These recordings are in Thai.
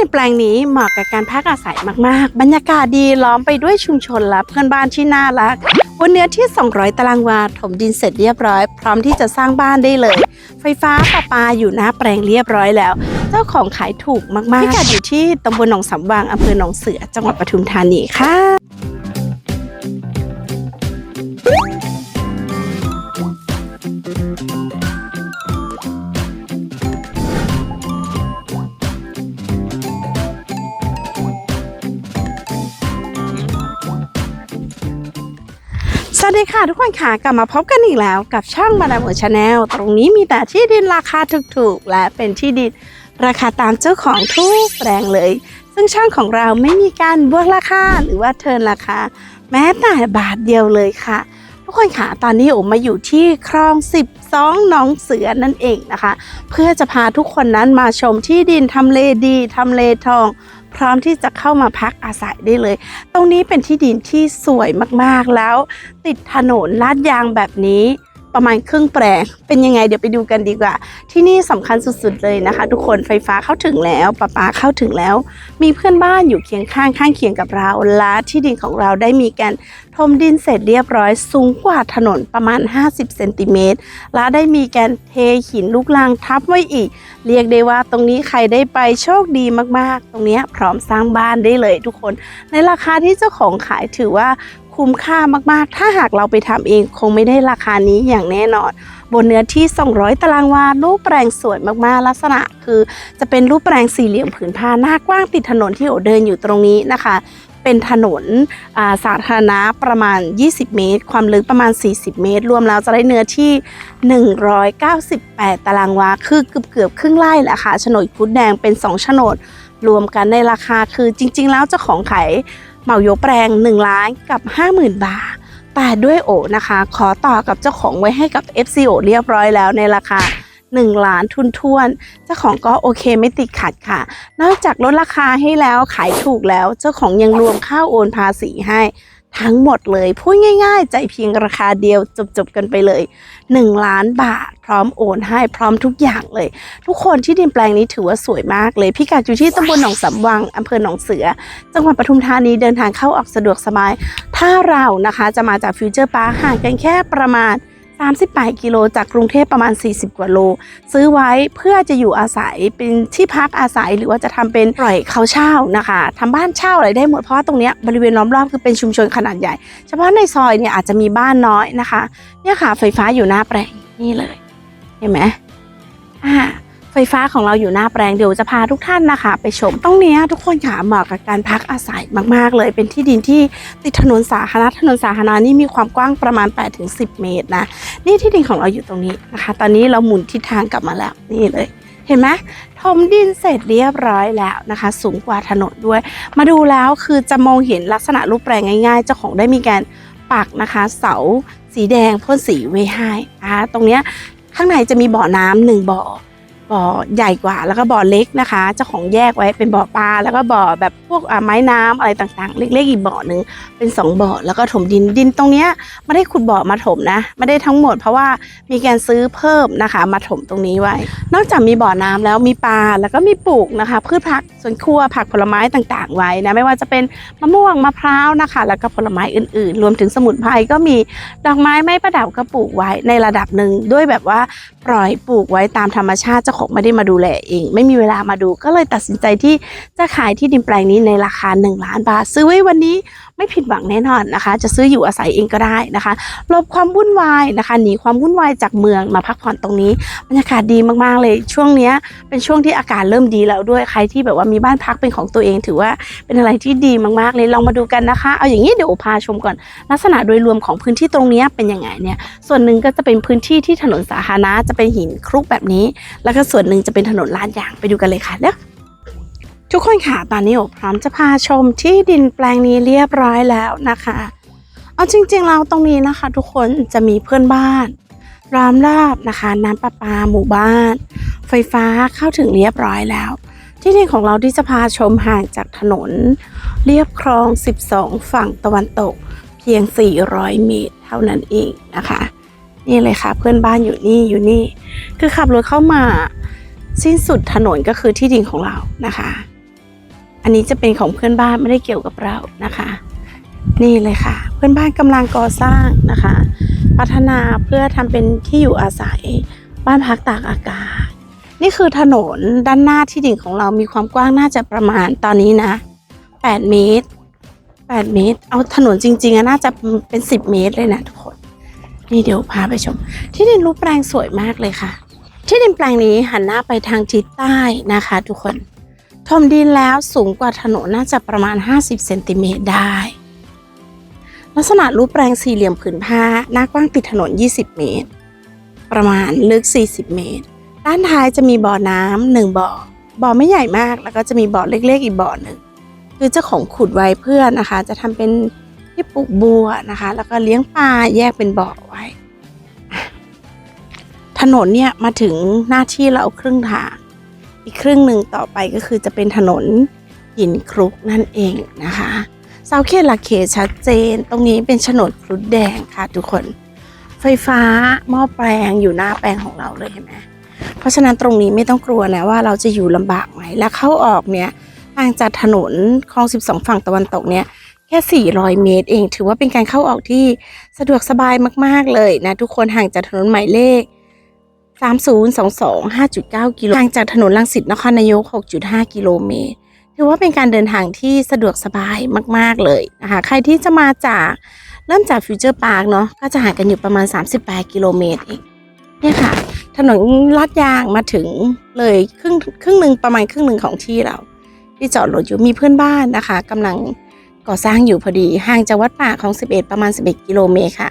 ในแปลงนี้เหมาะกับการพักอาศัยมากๆ บรรยากาศดีล้อมไปด้วยชุมชนและเพื่อนบ้านที่น่ารักบนเนื้อที่ 200 ตารางวา ถมดินเสร็จเรียบร้อย พร้อมที่จะสร้างบ้านได้เลย ไฟฟ้าประปาอยู่หน้าแปลงเรียบร้อยแล้ว เจ้าของขายถูกมากๆพิกัดอยู่ที่ตำบลหนองสำวางอำเภอหนองเสือ จังหวัดปทุมธานีค่ะ ดีค่ะทุกคนค่ะกลับมาพบกันอีกแล้วกับช่องมาดามหัวชาแนลตรงนี้มีแต่ที่ดินราคาถูกๆ และเป็นที่ดินราคาตามเจ้าของทุกแปลงเลย ซึ่งช่องของเราไม่มีการบวกราคาหรือว่าเทิร์นราคา แม้แต่บาทเดียวเลยค่ะ ทุกคนค่ะตอนนี้โอมาอยู่ที่คลอง 12หนองเสือนั่นเองนะคะ เพื่อจะพาทุกคนนั้นมาชมที่ดินทำเลดีทำเลทอง พร้อมที่จะเข้ามาพักอาศัยได้เลย ตรงนี้เป็นที่ดินที่สวยมากๆแล้ว ติดถนนลาดยางแบบนี้ ประมาณครึ่งแปลง เป็นยังไงเดี๋ยวไปดูกันดีกว่า ที่นี่สำคัญสุดๆเลยนะคะ ทุกคนไฟฟ้าเข้าถึงแล้วประปาเข้าถึงแล้ว มีเพื่อนบ้านอยู่เคียงข้างข้างเคียงกับเราและที่ดินของเราได้มีการทมดินเสร็จเรียบร้อย สูงกว่าถนนประมาณ 50เซนติเมตรและได้มีการเทหินลูกลังทับไว้อีก เรียกได้ว่าตรงนี้ใครได้ไปโชคดีมากๆ ตรงเนี้ยพร้อมสร้างบ้านได้เลยทุกคน ในราคาที่เจ้าของขายถือว่า คุ้มค่ามากๆ ถ้าหากเราไปทำเองคงไม่ได้ราคานี้อย่างแน่นอน บนเนื้อที่ 200 ตารางวารูปแปลงสวยมากๆ ลักษณะคือจะเป็นรูปแปลงสี่เหลี่ยมผืนผ้าหน้ากว้างติดถนนที่โอเดินอยู่ตรงนี้นะคะ เป็นถนนาสาธารณะประมาณ 20 เมตร ความลึกประมาณ 40 เมตร รวมแล้วจะได้เนื้อที่ 198 ตารางวา คือเกือบเกือบครึ่งไร่แหละค่ะโฉนดพุดแดงเป็น 2 โฉนดรวมกันในราคาคือจริง ๆ แล้วเจ้าของขาย เหมายกแปลง1ล้านกับ 50,000 บาท แต่ด้วยโอนะคะ ขอต่อกับเจ้าของไว้ให้กับ FCO เรียบร้อยแล้วในราคา1 ล้านทุนทวน เจ้าของก็โอเคไม่ติดขัดค่ะ นอกจากลดราคาให้แล้วขายถูกแล้ว เจ้าของยังรวมค่าโอนภาษีให้ ทั้งหมดเลยพูดง่ายๆ ใจเพียงราคาเดียวจบๆกันไปเลย 1 ล้านบาท พร้อมโอนให้พร้อมทุกอย่างเลย ทุกคนที่ดินแปลงนี้ถือว่าสวยมากเลย พิกัดอยู่ที่ตำบลหนองสำวังอำเภอหนองเสือ จังหวัดปทุมธานีเดินทางเข้าออกสะดวกสบาย ถ้าเรานะคะจะมาจากฟิวเจอร์ปาร์คห่างกันแค่ประมาณ 38กิโลจากกรุงเทพประมาณ 40 กว่าโล ซื้อไว้เพื่อจะอยู่อาศัยเป็นที่พักอาศัยหรือว่าจะทำเป็นปล่อยเขาเช่านะคะทำบ้านเช่าอะไรได้หมดเพราะตรงนี้บริเวณล้อมรอบคือเป็นชุมชนขนาดใหญ่ เฉพาะในซอยเนี่ยอาจจะมีบ้านน้อยนะคะ เนี่ยค่ะไฟฟ้าอยู่หน้าแปลงนี่เลย เห็นไหมอ่า ไฟฟ้าของเราอยู่หน้าแปลงเดี๋ยวจะพาทุกท่านนะคะ ไปชมตรงเนี้ยทุกคนค่ะเหมาะกับการพักอาศัยมาก ๆ เลย เป็นที่ดินที่ติดถนนสาธารณะถนนสาธารณะนี่มีความกว้างประมาณ 8-10 เมตรนะ นี่ที่ดินของเราอยู่ตรงนี้นะคะ ตอนนี้เราหมุนทิศทางกลับมาแล้วนี่เลยเห็นไหมถมดินเสร็จเรียบร้อยแล้วนะคะ สูงกว่าถนนด้วย มาดูแล้วคือจะมองเห็นลักษณะรูปแปลงง่าย ๆ เจ้าของได้มีการปักนะคะ เสาสีแดงพ่นสีไว้ให้ตรงเนี้ยข้างในจะมีบ่อน้ำหนึ่งบ่อ บ่อใหญ่กว่าแล้วก็บ่อเล็กนะคะเจ้าของแยกไว้เป็นบ่อปลาแล้วก็บ่อแบบพวกอ่าไม้น้ำอะไรต่างๆ เล็กๆอีกบ่อหนึ่งเป็นสองบ่อแล้วก็ถมดินดินตรงเนี้ยไม่ได้ขุดบ่อมาถมนะไม่ได้ทั้งหมดเพราะว่ามีการซื้อเพิ่มนะคะ มาถมตรงนี้ไว้ นอกจากมีบ่อน้ำแล้วมีปลาแล้วก็มีปลูกนะคะ พืชผักสวนครัวผักผลไม้ต่างๆ ไว้นะไม่ว่าจะเป็นมะม่วงมะพร้าวนะคะ แล้วก็ผลไม้อื่นๆ รวมถึงสมุนไพรก็มีดอกไม้ไม้ประดับก็ปลูกไว้ในระดับหนึ่งด้วยแบบว่าปล่อยปลูกไว้ตามธรรมชาติเจ้าของไม่ได้มาดูแลเอง ไม่มีเวลามาดูก็เลยตัดสินใจที่จะขายที่ดินแปลงนี้ในราคา 1 ล้านบาท ซื้อไว้วันนี้ ไม่ผิดหวังแน่นอนนะคะ จะซื้ออยู่อาศัยเองก็ได้นะคะหลบความวุ่นวายนะคะหนีความวุ่นวายจากเมืองมาพักผ่อนตรงนี้บรรยากาศดีมากๆเลยช่วงนี้เป็นช่วงที่อากาศเริ่มดีแล้วด้วยใครที่แบบว่ามีบ้านพักเป็นของตัวเองถือว่าเป็นอะไรที่ดีมากๆเลยลองมาดูกันนะคะ เอาอย่างนี้เดี๋ยวพาชมก่อน ลักษณะโดยรวมของพื้นที่ตรงนี้เป็นยังไงเนี่ยส่วนหนึ่งก็จะเป็นพื้นที่ที่ถนนสาธารณะจะเป็นหินคลุกแบบนี้ แล้วก็ส่วนหนึ่งจะเป็นถนนลาดยางไปดูกันเลยค่ะเด้อ ทุกคนค่ะตอนนี้โอพร้อมจะพาชมที่ดินแปลงนี้เรียบร้อยแล้วนะคะ เอาจริงๆแล้วตรงนี้นะคะ ทุกคนจะมีเพื่อนบ้านล้อมรอบนะคะ น้ำประปาหมู่บ้าน ไฟฟ้าเข้าถึงเรียบร้อยแล้ว ที่ดินของเราที่จะพาชมห่างจากถนน เรียบคลอง 12 ฝั่งตะวันตก เพียง 400 เมตร เท่านั้นเองนะคะ นี่เลยค่ะเพื่อนบ้านอยู่นี่อยู่นี่ คือขับรถเข้ามา สิ้นสุดถนนก็คือที่ดินของเรานะคะ อันนี้จะเป็นของเพื่อนบ้านไม่ได้เกี่ยวกับเรานะคะ นี่เลยค่ะ เพื่อนบ้านกำลังก่อสร้างนะคะ พัฒนาเพื่อทำเป็นที่อยู่อาศัย บ้านพักตากอากาศ นี่คือถนนด้านหน้าที่ดินของเรามีความกว้างน่าจะประมาณตอนนี้นะ 8 เมตร 8 เมตร เอาถนนจริงๆอะน่าจะเป็น 10 เมตรเลยนะทุกคน นี่เดี๋ยวพาไปชม ที่ดินรูปแปลงสวยมากเลยค่ะ ที่ดินแปลงนี้หันหน้าไปทางทิศใต้นะคะ ทุกคน ทมดินแล้วสูงกว่าถนนน่าจะประมาณ 50 เซนติเมตรได้ ลักษณะรูปแปลงสี่เหลี่ยมผืนผ้าหน้ากว้างติดถนน 20 เมตร ประมาณลึก 40 เมตร ด้านท้ายจะมีบ่อน้ำหนึ่งบ่อ บ่อไม่ใหญ่มากแล้วก็จะมีบ่อเล็กๆ อีกบ่อหนึ่ง คือเจ้าของขุดไว้เพื่อนะคะ จะทำเป็นที่ปลูกบัวนะคะ แล้วก็เลี้ยงปลาแยกเป็นบ่อไว้ ถนนเนี่ยมาถึงหน้าที่เราครึ่งทาง อีกครึ่งหนึ่งต่อไปก็คือจะเป็นถนนหินครุกนั่นเองนะคะเสาเขตหลักเขตชัดเจน ตรงนี้เป็นโฉนดครุฑแดงค่ะทุกคน ไฟฟ้าหม้อแปลงอยู่หน้าแปลงของเราเลยเห็นไหมเพราะฉะนั้นตรงนี้ไม่ต้องกลัวนะว่าเราจะอยู่ลำบากไหมและเข้าออกเนี่ยห่างจากถนนคลอง 12 ฝั่งตะวันตกเนี่ยแค่ 400 เมตรเอง ถือว่าเป็นการเข้าออกที่สะดวกสบายมาก ๆ เลยนะ ทุกคนห่างจากถนนหมายเลข 3022 5.9 กิโลห่างจากถนนลังสิตนครนายก 6.5 กิโลเมตร ถือว่าเป็นการเดินทางที่สะดวกสบายมาก ๆ เลยนะคะ ใครที่จะมาจากเริ่มจากฟิวเจอร์พาร์คเนาะ ก็จะห่างกันอยู่ประมาณ 38 กิโลเมตรเองเนี่ยค่ะ ถนนลาดยางมาถึงเลยครึ่งครึ่งหนึ่งประมาณครึ่งหนึ่งของที่เรา ที่จอดรถอยู่มีเพื่อนบ้านนะคะกำลัง ก่อสร้างอยู่พอดีห่างจากวัดป่าของ 11 ประมาณ 11 กิโลเมตรค่ะ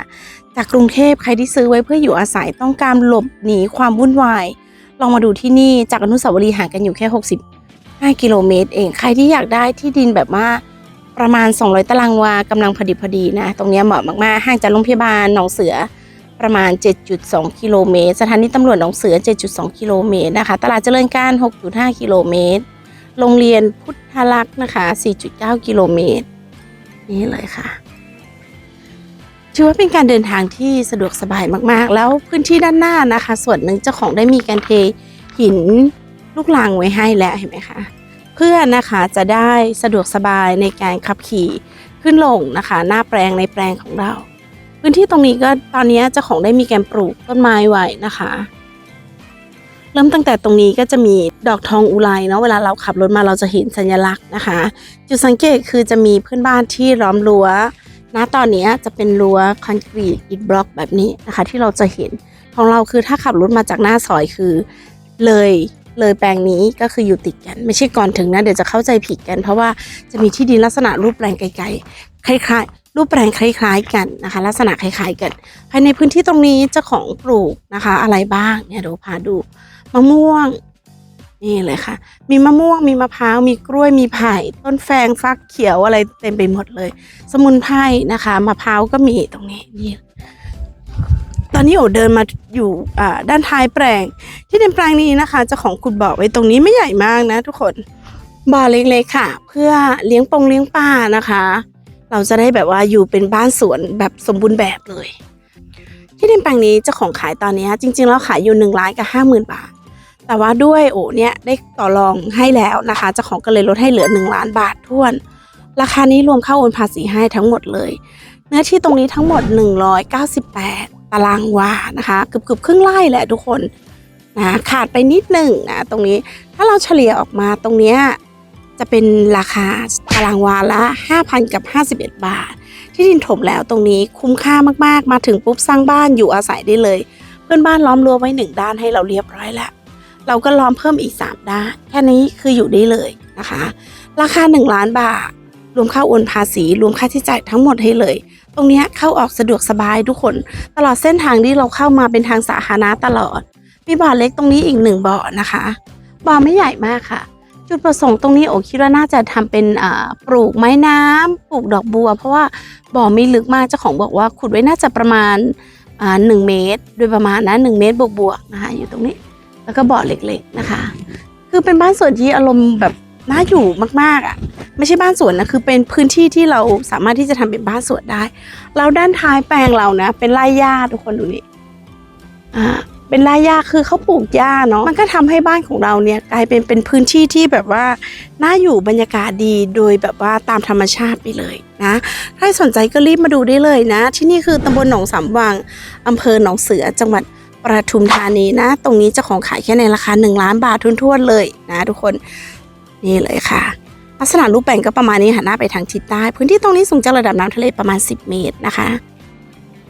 จากกรุงเทพใครที่ซื้อไว้เพื่ออยู่อาศัยต้องการหลบหนีความวุ่นวาย ลองมาดูที่นี่จากอนุสาวรีย์ห่างกันอยู่แค่ 65 กิโลเมตร เองใครที่อยากได้ที่ดินแบบว่าประมาณ 200 ตารางวากำลังพอดีพอดีนะ ตรงนี้เหมาะมากๆ ห่างจากโรงพยาบาลหนองเสือประมาณ 7.2 กิโลเมตร สถานีตำรวจหนองเสือ 7.2 กิโลเมตรนะคะ ตลาดเจริญการ 6.5 กิโลเมตร โรงเรียนพุทธลักษณ์นะคะ 4.9 กิโลเมตร นี่เลยค่ะถือว่าเป็นการเดินทางที่สะดวกสบายมากๆ แล้วพื้นที่ด้านหน้านะคะ ส่วนหนึ่งเจ้าของได้มีการเทหินลูกลังไว้ให้แล้วเห็นไหมคะเพื่อนะคะจะได้สะดวกสบายในการขับขี่ขึ้นลงนะคะ หน้าแปลงในแปลงของเรา พื้นที่ตรงนี้ก็ตอนนี้เจ้าของได้มีการปลูกต้นไม้ไว้นะคะ ริ่มตั้งแต่ตรงนี้ก็จะมีดอกทองอุไรเนาะเวลาเราขับรถมาเราจะเห็นสัญลักษณ์นะคะ จุดสังเกตคือจะมีเพื่อนบ้านที่ล้อมรั้วณตอนนี้จะเป็นรั้วคอนกรีตอิฐบล็อกแบบนี้นะคะ ที่เราจะเห็นของเราคือถ้าขับรถมาจากหน้าซอยคือเลยเลยแปลงนี้ก็คืออยู่ติดกัน ไม่ใช่ก่อนถึงนะ เดี๋ยวจะเข้าใจผิดกัน เพราะว่าจะมีที่ดินลักษณะรูปแปลงไกลๆคล้ายๆ รูปแปลงคล้าย ๆ กันนะคะ ลักษณะคล้าย ๆ กัน ภายในพื้นที่ตรงนี้เจ้าของปลูกนะคะ อะไรบ้างเนี่ยเดี๋ยวพาดู มะม่วง นี่เลยค่ะ มีมะม่วงมีมะพร้าวมีกล้วยมีไผ่ต้นแฟงฟักเขียวอะไรเต็มไปหมดเลย สมุนไพรนะคะมะพร้าวก็มีตรงนี้นี่ตอนนี้โอเดินมาอยู่อ่าด้านท้ายแปลง ที่ดินแปลงนี้นะคะเจ้าของขุดบ่อไว้ตรงนี้ไม่ใหญ่มากนะ ทุกคนบ่อเล็กๆค่ะ เพื่อเลี้ยงปงเลี้ยงปลานะคะ เราจะได้แบบว่าอยู่เป็นบ้านสวนแบบสมบูรณ์แบบเลย ที่ดินแปลงนี้เจ้าของขายตอนนี้จริง ๆ แล้วขายอยู่หนึ่งล้านกับห้าหมื่นบาท แต่ว่าด้วยโอเนี่ยได้ต่อรองให้แล้วนะคะเจ้าของก็เลยลดให้เหลือ 1 ล้านบาททวน ราคานี้รวมค่าโอนภาษีให้ทั้งหมดเลย เนื้อที่ตรงนี้ทั้งหมด 198 ตารางวานะคะเกือบเกือบๆครึ่งไร่แหละทุกคนนะขาดไปนิดหนึ่งนะตรงนี้ถ้าเราเฉลี่ยออกมาตรงเนี้ยจะเป็นราคาตารางวาละ 5,000 กับ 51 บาท ที่ดินถมแล้วตรงนี้คุ้มค่ามากๆ มาถึงปุ๊บสร้างบ้านอยู่อาศัยได้เลย เพื่อนบ้านล้อมรั้วไว้หนึ่งด้านให้เราเรียบร้อยแล้ว เราก็ล้อมเพิ่มอีก 3 ด้าน แค่นี้คืออยู่ได้เลยนะคะ ราคา 1 ล้านบาท รวมค่าโอนภาษี รวมค่าใช้จ่ายทั้งหมดให้เลย ตรงนี้เข้าออกสะดวกสบายทุกคน ตลอดเส้นทางที่เราเข้ามาเป็นทางสาธารณะตลอด มีบ่อเล็กตรงนี้อีกหนึ่งบ่อนะคะ บ่อไม่ใหญ่มากค่ะ จุดประสงค์ตรงนี้โอคิดว่าน่าจะทำเป็นปลูกไม้น้ำปลูกดอกบัว เพราะว่าบ่อไม่ลึกมากเจ้าของบอกว่าขุดไว้น่าจะประมาณหนึ่งเมตร โดยประมาณนะหนึ่งเมตรบวกๆนะคะอยู่ตรงนี้ แล้วก็บ่อเล็กๆนะคะ คือเป็นบ้านสวนที่อารมณ์แบบน่าอยู่มากๆอะ ไม่ใช่บ้านสวนนะคือเป็นพื้นที่ที่เราสามารถที่จะทำเป็นบ้านสวนได้แล้วด้านท้ายแปลงเรานะ เป็นไร่หญ้าทุกคนดูนี่อ่าเป็นไรายยาคือเขาปลูกหญ้าเนาะมันก็ทำให้บ้านของเราเนี่ยกลายเป็นเป็นพื้นที่ที่แบบว่าน่าอยู่บรรยากาศดีโดยแบบว่าตามธรรมชาติไปเลยนะถ้าสนใจก็รีบมาดูได้เลยนะ ที่นี่คือตำบลหนองสามวังอำเภอหนองเสือจังหวัด ประทุมธานีนะ ตรงนี้จ้าของขายแค่ในราคา 1 ล้านบาททุนๆเลยนะทุกคนนี่เลยค่ะ ลักษณะรูปแบ่งก็ประมาณนี้หันหน้าไปทางทิศใต้ พื้นที่ตรงนี้สูงจากระดับน้ำทะเลประมาณ 10 เมตรนะคะ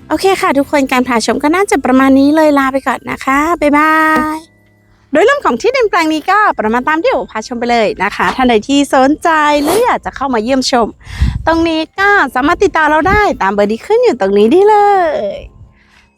โอเคค่ะ ทุกคนการพาชมก็น่าจะประมาณนี้เลยลาไปก่อนนะคะบ๊ายบายโดยเรื่องของที่ดินแปลงนี้ก็ประมาณตามที่โอพาชมไปเลยนะคะ ท่านใดที่สนใจหรืออยากจะเข้ามาเยี่ยมชม ตรงนี้ก็สามารถติดต่อเราได้ตามเบอร์ที่ขึ้นอยู่ตรงนี้ได้เลย